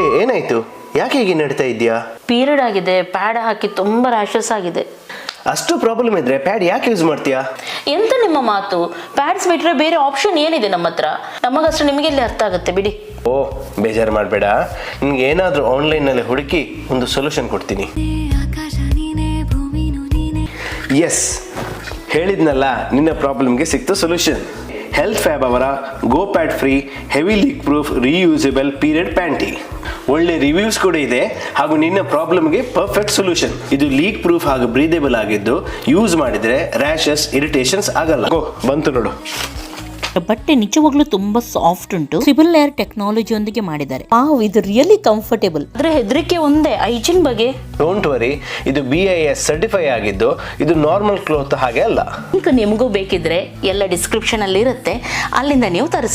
ಏನಾಯ್ತು? ಯಾಕೆ ಹೀಗೆ ನಡೀತಾ ಇದೆಯಾ ಪೀರಿಯಡ್ ಆಗಿದೆ. ಪ್ಯಾಡ್ ಹಾಕಿ ತುಂಬಾ ರಾಶಸ್ ಆಗಿದೆ. ಅಷ್ಟು ಪ್ರಾಬ್ಲಮ್ ಇದ್ರೆ ಪ್ಯಾಡ್ ಯಾಕೆ ಯೂಸ್ ಮಾಡ್ತೀಯಾ? ಎಂತ ನಿಮ್ಮ ಮಾತು? ಪ್ಯಾಡ್ಸ್ ಬಿಟ್ರೆ ಬೇರೆ ಆಪ್ಷನ್ ಏನಿದೆ ನಮ್ಮ ಹತ್ರ? ನಮಗಷ್ಟು ನಿಮಗೆ ಇಲ್ಲಿ ಅರ್ಥ ಆಗುತ್ತೆ ಬಿಡಿ. ಓ ಬೇಜಾರು ಮಾಡಬೇಡ. ನಿನ್ಗೆ ಏನಾದರೂ ಆನ್ಲೈನಲ್ಲಿ ಹುಡುಕಿ ಒಂದು ಸೊಲ್ಯೂಷನ್ ಕೊಡ್ತೀನಿ. ಎಸ್ ಹೇಳಿದ್ನಲ್ಲ ನಿನ್ನ ಪ್ರಾಬ್ಲಮ್ಗೆ ಸಿಕ್ತು ಸೊಲ್ಯೂಷನ್ ಹೆಲ್ತ್ ಫ್ಯಾಬ್ ಅವರ Go pad free heavy leak proof reusable period panty ಒಳ್ಳೆ ರಿವ್ಯೂಸ್ ಕೂಡ ಇದೆ. ಹಾಗೂ ನಿನ್ನ ಪ್ರಾಬ್ಲಮ್ಗೆ ಪರ್ಫೆಕ್ಟ್ ಸೊಲ್ಯೂಷನ್ ಇದು ಲೀಕ್ ಪ್ರೂಫ್ ಹಾಗೂ ಬ್ರೀದೇಬಲ್ ಆಗಿದ್ದು ಯೂಸ್ ಮಾಡಿದರೆ ರ್ಯಾಷಸ್ ಇರಿಟೇಷನ್ಸ್ ಆಗಲ್ಲ. ಗೋ, ಬಂತು ನೋಡು. ಬಟ್ಟೆ ನಿಜವಾಗ್ಲೂ ತುಂಬಾ ಸಾಫ್ಟ್ ಉಂಟು. ಸಿಬಿಲ್ ಲೇಯರ್ ಟೆಕ್ನಾಲಜಿಯೊಂದಿಗೆ ಮಾಡಿದ್ದಾರೆ. ವಾವ್ ಇದು ರಿಯಲಿ ಕಂಫರ್ಟೇಬಲ್ ಆದ್ರೆ ಹೆದರಿಕೆ ಒಂದೇ ಐಜಿನ್ ಬಗ್ಗೆ? ಡೋಂಟ್ ವರಿ ಇದು ಬಿ ಐ ಎಸ್ ಸರ್ಟಿಫೈ ಆಗಿದ್ದು ಇದು ನಾರ್ಮಲ್ ಕ್ಲೋತ್ ಹಾಗೆ ಅಲ್ಲ. ಈಗ ನಿಮಗೂ ಬೇಕಿದ್ರೆ ಎಲ್ಲ ಡಿಸ್ಕ್ರಿಪ್ಷನ್ ಅಲ್ಲಿ ಇರುತ್ತೆ ಅಲ್ಲಿಂದ ನೀವು ತರಿಸಿ